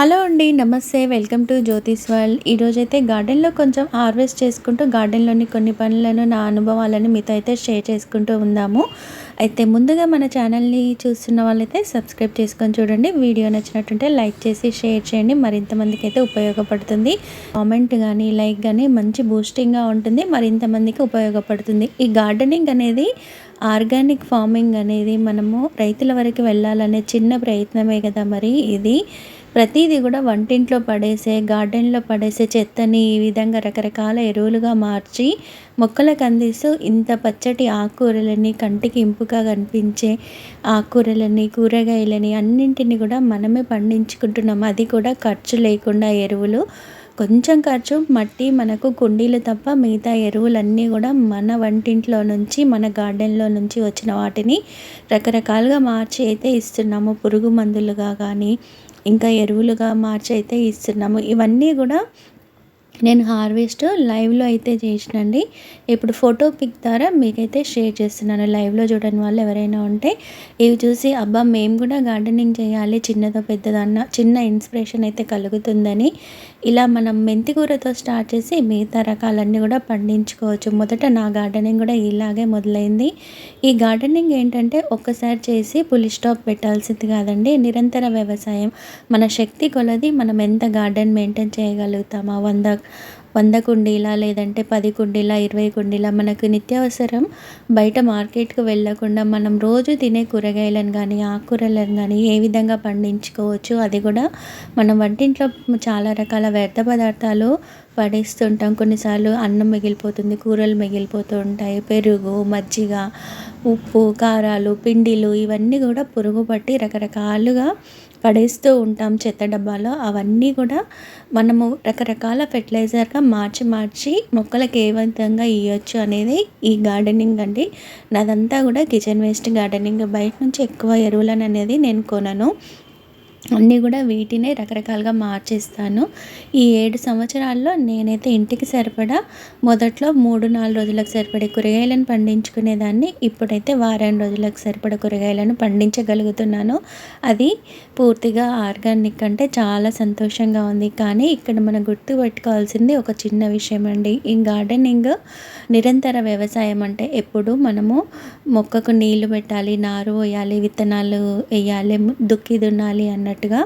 Hello అండి నమస్తే welcome to Jyothish world. ఈరోజైతే గార్డెన్లో కొంచెం హార్వెస్ట్ చేసుకుంటూ గార్డెన్లోని కొన్ని పనులను నా అనుభవాలను మీతో అయితే షేర్ చేసుకుంటూ ఉందాము. అయితే ముందుగా మన ఛానల్ని చూస్తున్న వాళ్ళైతే సబ్స్క్రైబ్ చేసుకొని చూడండి. వీడియో నచ్చినట్టుంటే లైక్ చేసి షేర్ చేయండి. మరింత మందికి అయితే ఉపయోగపడుతుంది. కామెంట్ కానీ లైక్ కానీ మంచి బూస్టింగ్గా ఉంటుంది. మరింత మందికి ఉపయోగపడుతుంది. ఈ గార్డెనింగ్ అనేది ఆర్గానిక్ ఫార్మింగ్ అనేది మనము రైతుల వరకు వెళ్ళాలనే చిన్న ప్రయత్నమే కదా మరి ఇది. ప్రతిదీ కూడా వంటింట్లో పడేసే గార్డెన్లో పడేసే చెత్తని ఈ విధంగా రకరకాల ఎరువులుగా మార్చి మొక్కలకు అందిస్తూ ఇంత పచ్చటి ఆకుకూరలని కంటికి ఇంపుగా కనిపించే ఆకుకూరలని కూరగాయలని అన్నింటిని కూడా మనమే పండించుకుంటున్నాం. అది కూడా ఖర్చు లేకుండా ఎరువులు. కొంచెం ఖర్చు మట్టి మనకు కుండీలు తప్ప మిగతా ఎరువులన్నీ కూడా మన వంటింట్లో నుంచి మన గార్డెన్లో నుంచి వచ్చిన వాటిని రకరకాలుగా మార్చి అయితే ఇస్తున్నాము. పురుగు మందులుగా కానీ ఇంకా ఎరువులుగా మార్చి అయితే ఇస్తున్నాము. ఇవన్నీ కూడా నేను హార్వెస్ట్ లైవ్లో అయితే చేసినండి. ఇప్పుడు ఫోటో పిక్ ద్వారా మీకైతే షేర్ చేస్తున్నాను. లైవ్లో చూడని వాళ్ళు ఎవరైనా ఉంటే ఇవి చూసి అబ్బా మేము కూడా గార్డెనింగ్ చేయాలి. చిన్నదో పెద్దదన్న చిన్న ఇన్స్పిరేషన్ అయితే కలుగుతుందని ఇలా మనం మెంతికూరతో స్టార్ట్ చేసి మిగతా రకాలన్నీ కూడా పండించుకోవచ్చు. మొదట నా గార్డెనింగ్ కూడా ఇలాగే మొదలైంది. ఈ గార్డెనింగ్ ఏంటంటే ఒక్కసారి చేసి పులి స్టాప్ పెట్టాల్సింది కాదండి. నిరంతర వ్యవసాయం. మన శక్తి కొలది మనం ఎంత గార్డెన్ మెయింటైన్ చేయగలుగుతామా? వంద వంద కుండీలా లేదంటే పది కుండీలా ఇరవై కుండీలా మనకు నిత్యావసరం. బయట మార్కెట్కి వెళ్ళకుండా మనం రోజు తినే కూరగాయలను కానీ ఆకుకూరలను కానీ ఏ విధంగా పండించుకోవచ్చు అది కూడా మనం వంటింట్లో చాలా రకాల వ్యర్థ పదార్థాలు పడేస్తుంటాం. కొన్నిసార్లు అన్నం మిగిలిపోతుంది కూరలు మిగిలిపోతూ ఉంటాయి. పెరుగు మజ్జిగ ఉప్పు కారాలు పిండిలు ఇవన్నీ కూడా పురుగు పట్టి రకరకాలుగా పడేస్తూ ఉంటాం చెత్త డబ్బాలో. అవన్నీ కూడా మనము రకరకాల ఫెర్టిలైజర్గా మార్చి మార్చి మొక్కలకు ఏ విధంగా ఇవ్వచ్చు అనేది ఈ గార్డెనింగ్ అండి. నాదంతా కూడా కిచెన్ వేస్ట్ గార్డెనింగ్. బయట నుంచి ఎక్కువ ఎరువులను అనేది నేను కొనను. అన్నీ కూడా వీటినే రకరకాలుగా మార్చేస్తాను. ఈ ఏడు సంవత్సరాల్లో నేనైతే ఇంటికి సరిపడా మొదట్లో మూడు నాలుగు రోజులకు సరిపడే కూరగాయలను పండించుకునేదాన్ని. ఇప్పుడైతే వారం రోజులకు సరిపడ కూరగాయలను పండించగలుగుతున్నాను. అది పూర్తిగా ఆర్గానిక్ అంటే చాలా సంతోషంగా ఉంది. కానీ ఇక్కడ మనం గుర్తు పెట్టుకోవాల్సింది ఒక చిన్న విషయం అండి. ఈ గార్డెనింగ్ నిరంతర వ్యవసాయం అంటే ఎప్పుడు మనము మొక్కకు నీళ్ళు పెట్టాలి నారు వేయాలి విత్తనాలు వేయాలి దుక్కి దున్నాలి అన్నట్టుగా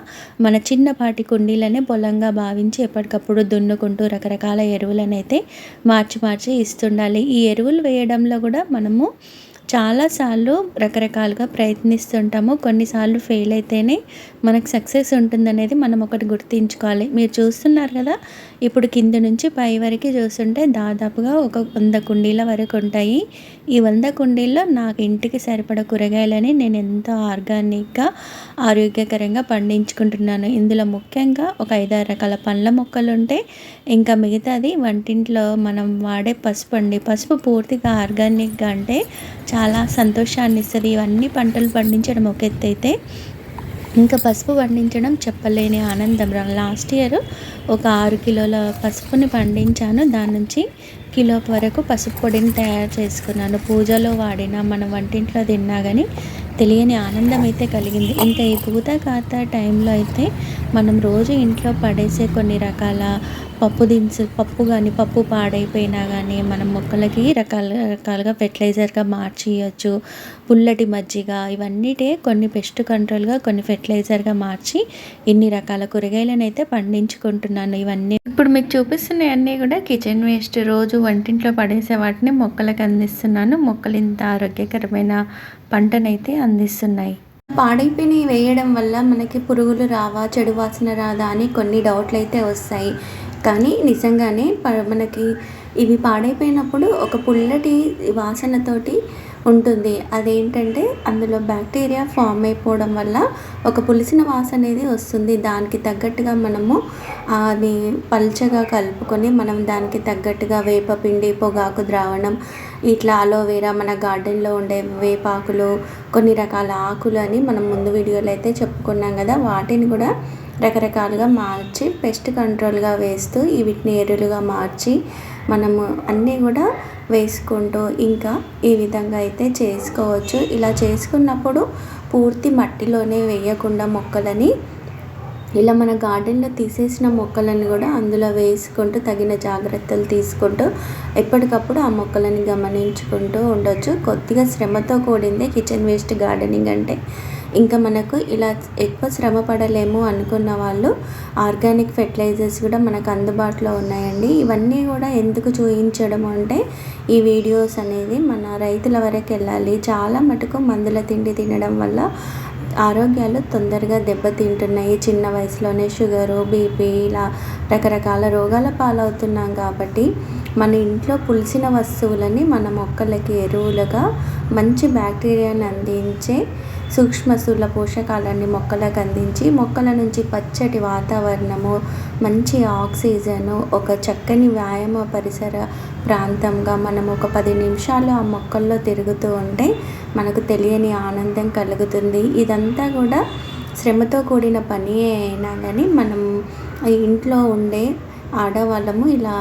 మన చిన్నపాటి కుండీలనే పొలంగా భావించి ఎప్పటికప్పుడు దున్నుకుంటూ రకరకాల ఎరువులను అయితే మార్చి మార్చి ఇస్తుండాలి. ఈ ఎరువులు వేయడంలో కూడా మనము చాలాసార్లు రకరకాలుగా ప్రయత్నిస్తుంటాము. కొన్నిసార్లు ఫెయిల్ అయితేనే మనకు సక్సెస్ ఉంటుందనేది మనం ఒకటి గుర్తించుకోవాలి. మీరు చూస్తున్నారు కదా ఇప్పుడు కింద నుంచి పై వరకు చూస్తుంటే దాదాపుగా ఒక వంద కుండీల వరకు ఉంటాయి. ఈ వంద కుండీల్లో నాకు ఇంటికి సరిపడ కూరగాయలని నేను ఎంతో ఆర్గానిక్గా ఆరోగ్యకరంగా పండించుకుంటున్నాను. ఇందులో ముఖ్యంగా ఒక ఐదారు రకాల పండ్ల మొక్కలు ఉంటే ఇంకా మిగతాది వంటింట్లో మనం వాడే పసుపు అండి. పసుపు పూర్తిగా ఆర్గానిక్గా అంటే చాలా సంతోషాన్ని ఇస్తుంది. ఇవన్నీ పంటలు పండించడం ఒక ఎత్తు అయితే ఇంకా పసుపు పండించడం చెప్పలేని ఆనందం. లాస్ట్ ఇయర్ ఒక ఆరు కిలోల పసుపుని పండించాను. దాని నుంచి కిలో వరకు పసుపు పొడిని తయారు చేసుకున్నాను. పూజలో వాడిన మన వంటింట్లో తిన్నా కానీ తెలియని ఆనందం అయితే కలిగింది. ఇంకా ఈ పూత కాత టైంలో అయితే మనం రోజు ఇంట్లో పడేసే కొన్ని రకాల పప్పు దినుసు పప్పు కానీ పప్పు పాడైపోయినా కానీ మనం మొక్కలకి రకాల రకాలుగా ఫెర్టిలైజర్గా మార్చి ఇవ్వచ్చు పుల్లటి మజ్జిగ ఇవన్నిటే కొన్ని పెస్ట్ కంట్రోల్గా కొన్ని ఫెర్టిలైజర్గా మార్చి ఇన్ని రకాల కూరగాయలను అయితే పండించుకుంటున్నాను. ఇవన్నీ ఇప్పుడు మీకు చూపిస్తున్నవన్నీ కూడా కిచెన్ వేస్ట్ రోజు వంటింట్లో పడేసే వాటిని మొక్కలకు అందిస్తున్నాను. మొక్కలు ఇంత ఆరోగ్యకరమైన పంటనైతే అందిస్తున్నాయి. పాడైపోయినవి వేయడం వల్ల మనకి పురుగులు రావా చెడు వాసన రాదా అని కొన్ని డౌట్లు అయితే వస్తాయి. కానీ నిజంగానే మనకి ఇవి పాడైపోయినప్పుడు ఒక పుల్లటి వాసనతోటి ఉంటుంది. అదేంటంటే అందులో బ్యాక్టీరియా ఫామ్ అయిపోవడం వల్ల ఒక పులిసిన వాసన అనేది వస్తుంది. దానికి తగ్గట్టుగా మనము అది పల్చగా కలుపుకొని మనం దానికి తగ్గట్టుగా వేపపిండి పొగాకు ద్రావణం ఇట్లా అలోవేరా మన గార్డెన్లో ఉండే వేపాకులు కొన్ని రకాల ఆకులు అని మనం ముందు వీడియోలో అయితే చెప్పుకున్నాం కదా. వాటిని కూడా రకరకాలుగా మార్చి పెస్ట్ కంట్రోల్గా వేస్తూ వీటిని ఎరువులుగా మార్చి మనము అన్నీ కూడా వేసుకుంటూ ఇంకా ఈ విధంగా అయితే చేసుకోవచ్చు. ఇలా చేసుకున్నప్పుడు పూర్తి మట్టిలోనే వేయకుండా మొక్కలని ఇలా మన గార్డెన్లో తీసేసిన మొక్కలను కూడా అందులో వేసుకుంటూ తగిన జాగ్రత్తలు తీసుకుంటూ ఎప్పటికప్పుడు ఆ మొక్కలని గమనించుకుంటూ ఉండొచ్చు. కొద్దిగా శ్రమతో కూడిందే కిచెన్ వేస్ట్ గార్డెనింగ్ అంటే. ఇంకా మనకు ఇలా ఎక్కువ శ్రమ పడలేము అనుకున్న వాళ్ళు ఆర్గానిక్ ఫెర్టిలైజర్స్ కూడా మనకు అందుబాటులో ఉన్నాయండి. ఇవన్నీ కూడా ఎందుకు చూపించడం అంటే ఈ వీడియోస్ అనేది మన రైతుల వరకు వెళ్ళాలి. చాలా మటుకు మందుల తిండి తినడం వల్ల ఆరోగ్యాలు తొందరగా దెబ్బతింటున్నాయి. చిన్న వయసులోనే షుగరు బీపీ ఇలా రకరకాల రోగాల పాలవుతున్నాం కాబట్టి మన ఇంట్లో పులిసిన వస్తువులని మన మొక్కలకి ఎరువులుగా మంచి బ్యాక్టీరియాని అందించే సూక్ష్మ స్థూల పోషకాలన్నీ మొక్కలకు అందించి మొక్కల నుంచి పచ్చటి వాతావరణము మంచి ఆక్సిజను ఒక చక్కని వ్యాయామ పరిసర ప్రాంతంగా మనం ఒక పది నిమిషాలు ఆ మొక్కల్లో తిరుగుతూ ఉంటే మనకు తెలియని ఆనందం కలుగుతుంది. ఇదంతా కూడా శ్రమతో కూడిన పని అయినా కానీ మనం ఇంట్లో ఉండే ఆడవాళ్ళము ఇలా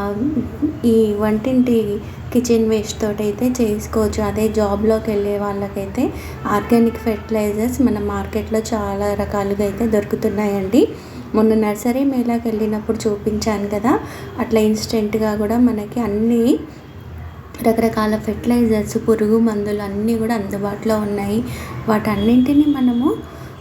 ఈ వంటింటి కిచెన్ వేస్ట్ తోటి అయితే చేసుకోవచ్చు. అదే జాబ్లోకి వెళ్ళే వాళ్ళకైతే ఆర్గానిక్ ఫెర్టిలైజర్స్ మన మార్కెట్లో చాలా రకాలుగా అయితే దొరుకుతున్నాయండి. మొన్న నర్సరీ మేళాకి వెళ్ళినప్పుడు చూపించాను కదా అట్లా ఇన్స్టెంట్గా కూడా మనకి అన్నీ రకరకాల ఫెర్టిలైజర్స్ పురుగు మందులు అన్నీ కూడా అందుబాటులో ఉన్నాయి. వాటన్నింటినీ మనము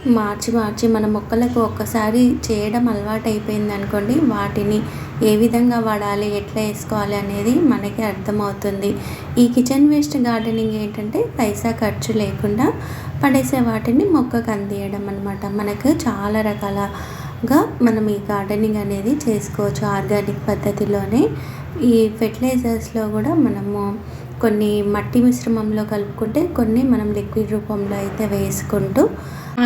మార్చి మార్చి మన మొక్కలకు ఒక్కసారి చేయడం అలవాటు అయిపోయింది అనుకోండి వాటిని ఏ విధంగా వాడాలి ఎట్లా వేసుకోవాలి అనేది మనకి అర్థమవుతుంది. ఈ కిచెన్ వేస్ట్ గార్డెనింగ్ ఏంటంటే పైసా ఖర్చు లేకుండా పడేసే వాటిని మొక్కకు అందియడం అనమాట మనకు చాలా రకాలగా మనం ఈ గార్డెనింగ్ అనేది చేసుకోవచ్చు ఆర్గానిక్ పద్ధతిలోనే. ఈ ఫెర్టిలైజర్స్లో కూడా మనము కొన్ని మట్టి మిశ్రమంలో కలుపుకుంటే కొన్ని మనం లిక్విడ్ రూపంలో అయితే వేసుకుంటూ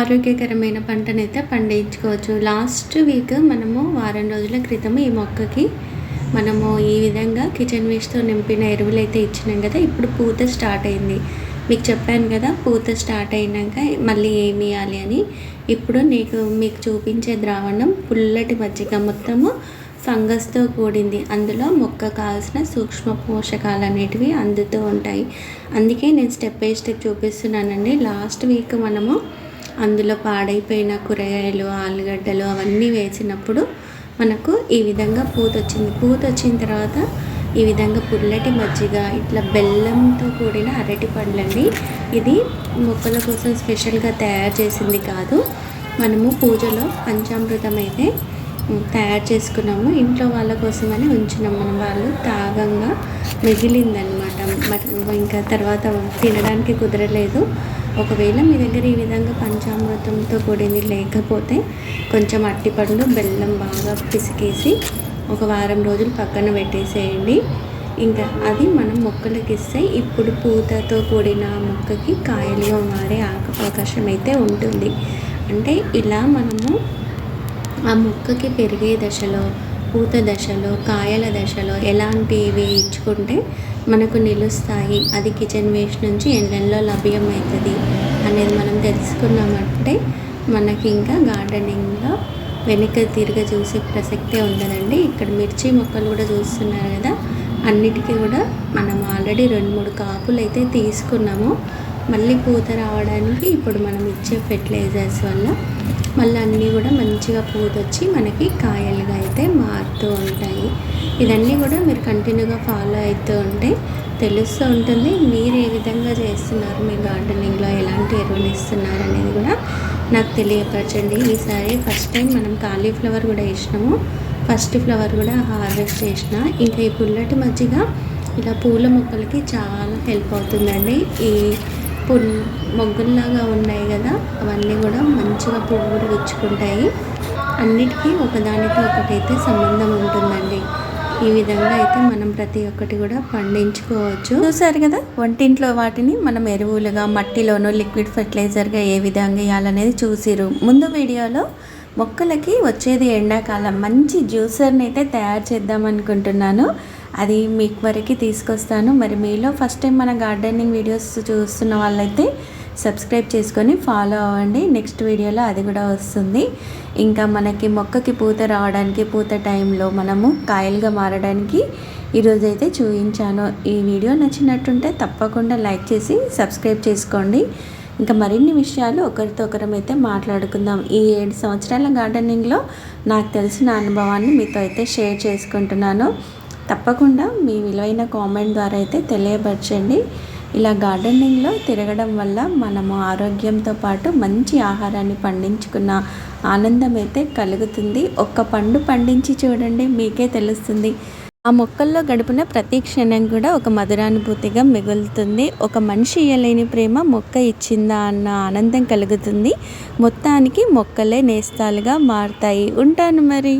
ఆరోగ్యకరమైన పంటనైతే పండించుకోవచ్చు. లాస్ట్ వీక్ మనము వారం రోజుల క్రితం ఈ మొక్కకి మనము ఈ విధంగా కిచెన్ వేస్ట్తో నింపిన ఎరువులు అయితే ఇచ్చినాం కదా ఇప్పుడు పూత స్టార్ట్ అయింది. మీకు చెప్పాను కదా పూత స్టార్ట్ అయినాక మళ్ళీ ఏమి ఇవ్వాలి అని. ఇప్పుడు నీకు మీకు చూపించే ద్రావణం పుల్లటి మజ్జిగ మొత్తము ఫంగస్తో కూడింది. అందులో మొక్క కావాల్సిన సూక్ష్మ పోషకాలు అనేటివి అందుతూ ఉంటాయి. అందుకే నేను స్టెప్ బై స్టెప్ చూపిస్తున్నానండి. లాస్ట్ వీక్ మనము అందులో పాడైపోయిన కూరగాయలు ఆలుగడ్డలు అవన్నీ వేసినప్పుడు మనకు ఈ విధంగా పూత వచ్చింది. పూత వచ్చిన తర్వాత ఈ విధంగా పుల్లటి మజ్జిగ ఇట్లా బెల్లంతో కూడిన అరటి పండ్లండి. ఇది మొక్కల కోసం స్పెషల్గా తయారు చేసింది కాదు. మనము పూజలో పంచామృతం అయితే తయారు చేసుకున్నాము. ఇంట్లో వాళ్ళ కోసమని ఉంచినాం మనం. వాళ్ళు తాగంగా మిగిలిందనమాట ఇంకా తర్వాత తినడానికి కుదరలేదు. ఒకవేళ మీ దగ్గర ఈ విధంగా పంచామృతంతో కూడింది లేకపోతే కొంచెం అట్టిపండు బెల్లం బాగా పిసికేసి ఒక వారం రోజులు పక్కన పెట్టేసేయండి. ఇంకా అది మనం మొక్కలకి ఇస్తే ఇప్పుడు పూతతో కూడిన మొక్కకి కాయలుగా మారే అవకాశం అయితే ఉంటుంది. అంటే ఇలా మనము ఆ మొక్కకి పెరిగే దశలో పూత దశలో కాయల దశలో ఎలాంటివి ఇచ్చుకుంటే మనకు నిలుస్తాయి. అది కిచెన్ వేస్ట్ నుంచి ఎండల్లో లభ్యమవుతుంది అనేది మనం తెలుసుకున్నామంటే మనకి ఇంకా గార్డెనింగ్లో వెనక తిరిగి చూసే ప్రసక్తే ఉండదండి. ఇక్కడ మిర్చి మొక్కలు కూడా చూస్తున్నారు కదా అన్నిటికీ కూడా మనం ఆల్రెడీ రెండు మూడు కాపులు అయితే తీసుకున్నాము. మళ్ళీ పూత రావడానికి ఇప్పుడు మనం ఇచ్చే ఫెర్టిలైజర్స్ వల్ల మళ్ళీ అన్నీ కూడా మంచిగా పూతొచ్చి మనకి కాయలుగా అయితే మారుతూ ఉంటాయి. ఇవన్నీ కూడా మీరు కంటిన్యూగా ఫాలో అవుతూ ఉంటే తెలుస్తూ ఉంటుంది. మీరు ఏ విధంగా చేస్తున్నారు? మీ గార్డెనింగ్లో ఎలాంటి ఎరువులు ఇస్తున్నారు అనేది కూడా నాకు తెలియపరచండి. ఈసారి ఫస్ట్ టైం మనం కాలీఫ్లవర్ కూడా వేసినాము. ఫస్ట్ ఫ్లవర్ కూడా హార్వెస్ట్ చేసిన. ఇంకా ఈ పుల్లటి మజ్జిగ ఇలా పూల మొక్కలకి చాలా హెల్ప్ అవుతుందండి. ఈ పుల్ మొగ్గుల్లాగా ఉన్నాయి కదా అవన్నీ కూడా మంచిగా పువ్వులు గుచ్చుకుంటాయి అన్నిటికీ ఒకదానితో ఒకటైతే సంబంధం ఉంటుందండి. ఈ విధంగా అయితే మనం ప్రతి ఒక్కటి కూడా పండించుకోవచ్చు. చూసారు కదా వంటింట్లో వాటిని మనం ఎరువులుగా మట్టిలోనూ లిక్విడ్ ఫెర్టిలైజర్గా ఏ విధంగా వేయాలనేది చూసిరు. ముందు వీడియోలో మొక్కలకి వచ్చేది ఎండాకాలం. మంచి జ్యూసర్ని అయితే తయారు చేద్దాం అనుకుంటున్నాను. అది మీకు వరకు తీసుకొస్తాను. మరి మీలో ఫస్ట్ టైం మన గార్డెనింగ్ వీడియోస్ చూస్తున్న వాళ్ళైతే సబ్స్క్రైబ్ చేసుకొని ఫాలో అవ్వండి. నెక్స్ట్ వీడియోలో అది కూడా వస్తుంది. ఇంకా మనకి మొక్కకి పూత రావడానికి పూత టైంలో మనము కాయలుగా మారడానికి ఈరోజైతే చూపించాను. ఈ వీడియో నచ్చినట్టుంటే తప్పకుండా లైక్ చేసి సబ్స్క్రైబ్ చేసుకోండి. ఇంకా మరిన్ని విషయాలు ఒకరితో ఒకరం అయితే మాట్లాడుకుందాం. ఈ ఏడు సంవత్సరాల గార్డెనింగ్లో నాకు తెలిసిన అనుభవాన్ని మీతో అయితే షేర్ చేసుకుంటున్నాను. తప్పకుండా మీ విలువైన కామెంట్ ద్వారా అయితే తెలియపరచండి. ఇలా గార్డెనింగ్లో తిరగడం వల్ల మనము ఆరోగ్యంతో పాటు మంచి ఆహారాన్ని పండించుకున్న ఆనందం అయితే కలుగుతుంది. ఒక్క పండు పండించి చూడండి మీకే తెలుస్తుంది. ఆ మొక్కల్లో గడిపిన ప్రతి క్షణం కూడా ఒక మధురానుభూతిగా మిగులుతుంది. ఒక మనిషి ఇయ్యలేని ప్రేమ మొక్క ఇచ్చిందా అన్న ఆనందం కలుగుతుంది. మొత్తానికి మొక్కలే నేస్తాలుగా మారుతాయి. ఉంటాను మరి.